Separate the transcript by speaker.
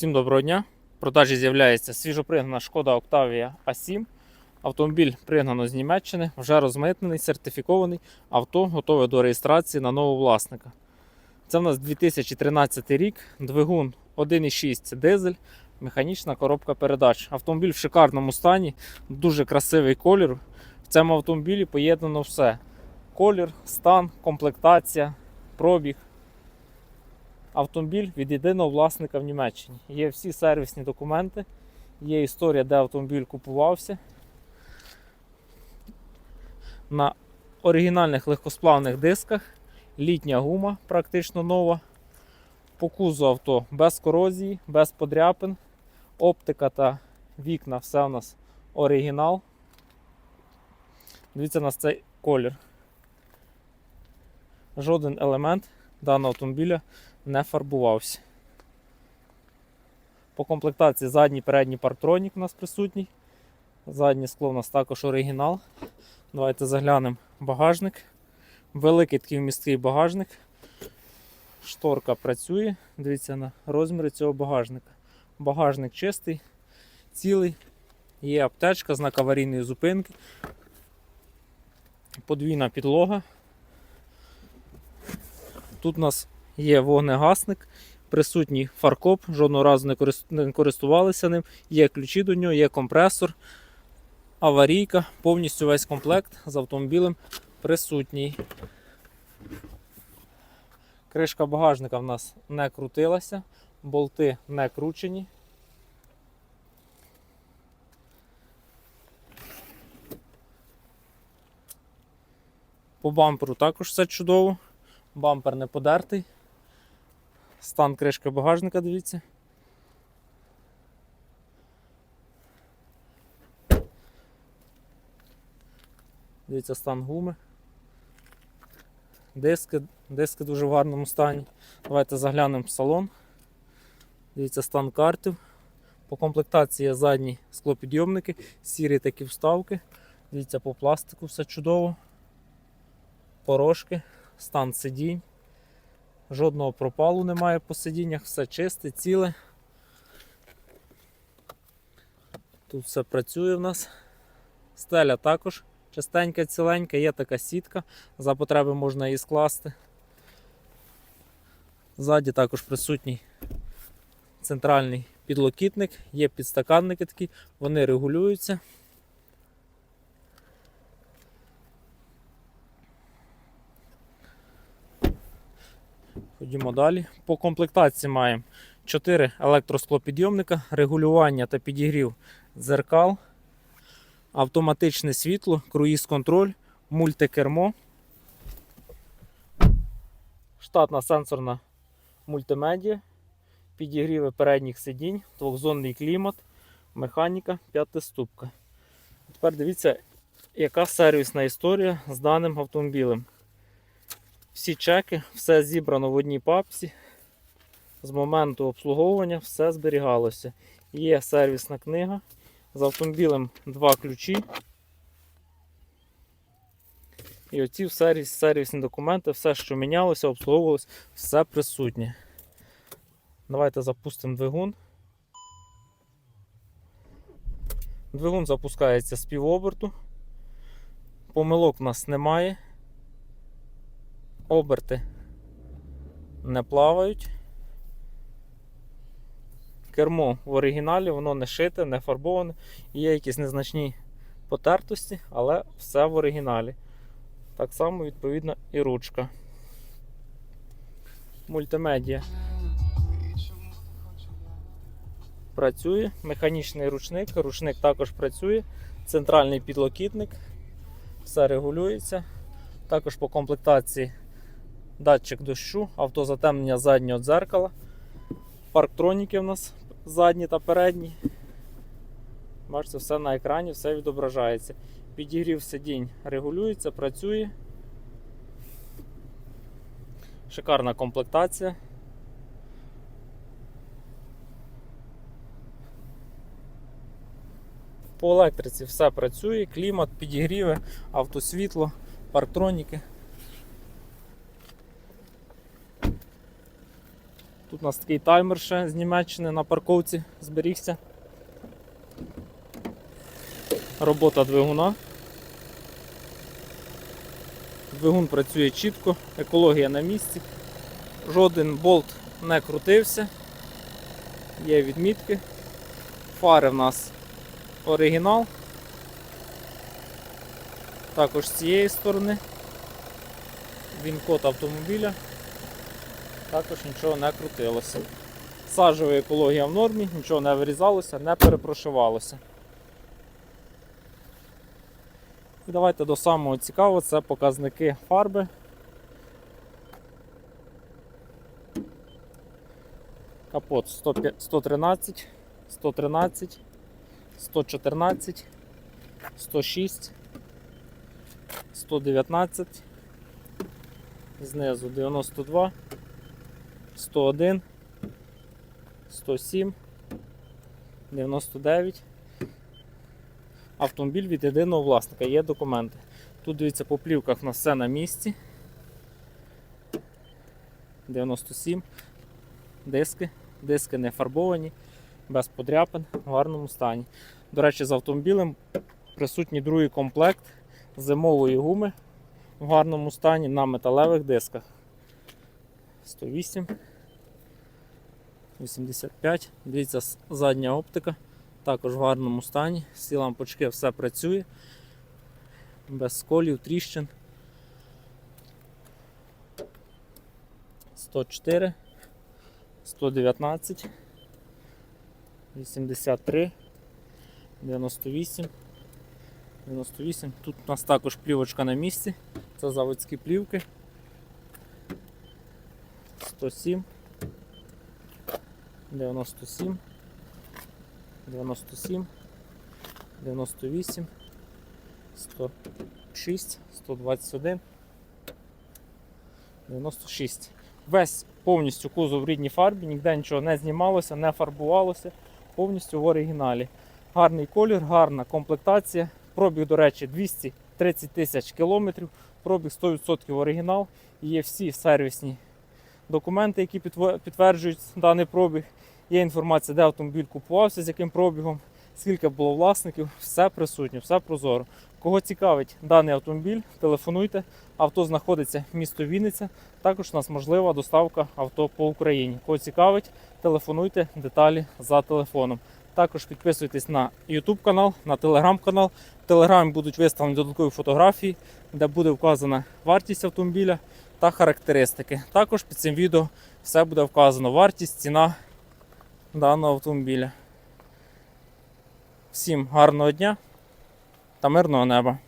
Speaker 1: Всім доброго дня. В продажі з'являється свіжопригнана шкода Octavia A7. Автомобіль пригнано з Німеччини, вже розмитнений, сертифікований. Авто готове до реєстрації на нового власника. Це в нас 2013 рік, двигун 1,6 дизель, механічна коробка передач. Автомобіль в шикарному стані, дуже красивий колір. В цьому автомобілі поєднано все: колір, стан, комплектація, пробіг автомобіль від єдиного власника в Німеччині. Є всі сервісні документи, є історія, де автомобіль купувався. На оригінальних легкосплавних дисках, літня гума практично нова. По кузу авто без корозії, без подряпин, оптика та вікна, все у нас оригінал. Дивіться на цей колір. Жоден елемент даного автомобіля не фарбувався. По комплектації задній передній парктронік у нас присутній. Заднє скло у нас також оригінал. Давайте заглянемо багажник. Великий такий вмісткий багажник. Шторка працює. Дивіться на розміри цього багажника. Багажник чистий, цілий. Є аптечка, знак аварійної зупинки. Подвійна підлога. Тут у нас є вогнегасник, присутній фаркоп, жодного разу не користувалися ним. Є ключі до нього, є компресор, аварійка, повністю весь комплект з автомобілем присутній. Кришка багажника в нас не крутилася, болти не кручені. По бамперу також все чудово. Бампер не подертий. Стан кришки багажника, дивіться. Дивіться стан гуми. Диски, диски дуже в гарному стані. Давайте заглянемо в салон. Дивіться стан картів. По комплектації є задні склопідйомники, сірі такі вставки. Дивіться по пластику все чудово. Порошки, стан сидінь. Жодного пропалу немає по сидіннях, все чисте, ціле. Тут все працює в нас. Стеля також чистенька, ціленька, є така сітка, за потреби можна її скласти. Ззаді також присутній центральний підлокітник, є підстаканники такі, вони регулюються. Ходімо далі. По комплектації маємо 4 електросклопідйомника, регулювання та підігрів дзеркал, автоматичне світло, круїз-контроль, мультикермо, штатна сенсорна мультимедіа, підігріви передніх сидінь, двохзонний клімат, механіка, п'ятиступка. Тепер дивіться, яка сервісна історія з даним автомобілем. Всі чеки, все зібрано в одній папці. З моменту обслуговування все зберігалося. Є сервісна книга. З автомобілем два ключі. І оці сервіс, сервісні документи, все, що мінялося, обслуговувалося, все присутнє. Давайте запустимо двигун. Двигун запускається з півоберту. Помилок у нас немає оберти не плавають. Кермо в оригіналі, воно не шите, не фарбоване. Є якісь незначні потертості, але все в оригіналі. Так само, відповідно, і ручка. Мультимедіа. Працює, механічний ручник, ручник також працює, центральний підлокітник, все регулюється. Також по комплектації датчик дощу, автозатемнення заднього дзеркала, парктроніки в нас задні та передні. Бачите, все на екрані, все відображається. Підігрів сидінь регулюється, працює. Шикарна комплектація. По електриці все працює, клімат, підігріви, автосвітло, парктроніки. Тут у нас такий таймер ще з Німеччини на парковці зберігся. Робота двигуна. Двигун працює чітко, екологія на місці. Жоден болт не крутився. Є відмітки. Фари в нас оригінал. Також з цієї сторони. Він код автомобіля. Також нічого не крутилося. Сажева екологія в нормі, нічого не вирізалося, не перепрошивалося. І давайте до самого цікавого, це показники фарби. Капот 113, 113, 114, 106, 119, знизу 92, 101, 107, 99. Автомобіль від єдиного власника, є документи. Тут дивіться, по плівках у нас все на місці. 97. Диски. Диски не фарбовані, без подряпин, в гарному стані. До речі, з автомобілем присутній другий комплект зимової гуми в гарному стані на металевих дисках. 108, 85. Дивіться, задня оптика. Також в гарному стані. Всі лампочки все працює. Без сколів, тріщин. 104, 119, 83, 98, 98. Тут у нас також плівочка на місці. Це заводські плівки. 107, 97, 97, 98, 106, 121, 96. Весь повністю кузов в рідній фарбі, ніде нічого не знімалося, не фарбувалося, повністю в оригіналі. Гарний колір, гарна комплектація. Пробіг, до речі, 230 тисяч кілометрів. Пробіг 100% оригінал. Є всі сервісні документи, які підтверджують даний пробіг. Є інформація, де автомобіль купувався, з яким пробігом, скільки було власників, все присутнє, все прозоро. Кого цікавить даний автомобіль, телефонуйте. Авто знаходиться в місто Вінниця. Також у нас можлива доставка авто по Україні. Кого цікавить, телефонуйте деталі за телефоном. Також підписуйтесь на YouTube канал, на Telegram канал. В Телеграмі будуть виставлені додаткові фотографії, де буде вказана вартість автомобіля та характеристики. Також під цим відео все буде вказано вартість, ціна даного автомобіля. Всім гарного дня та мирного неба!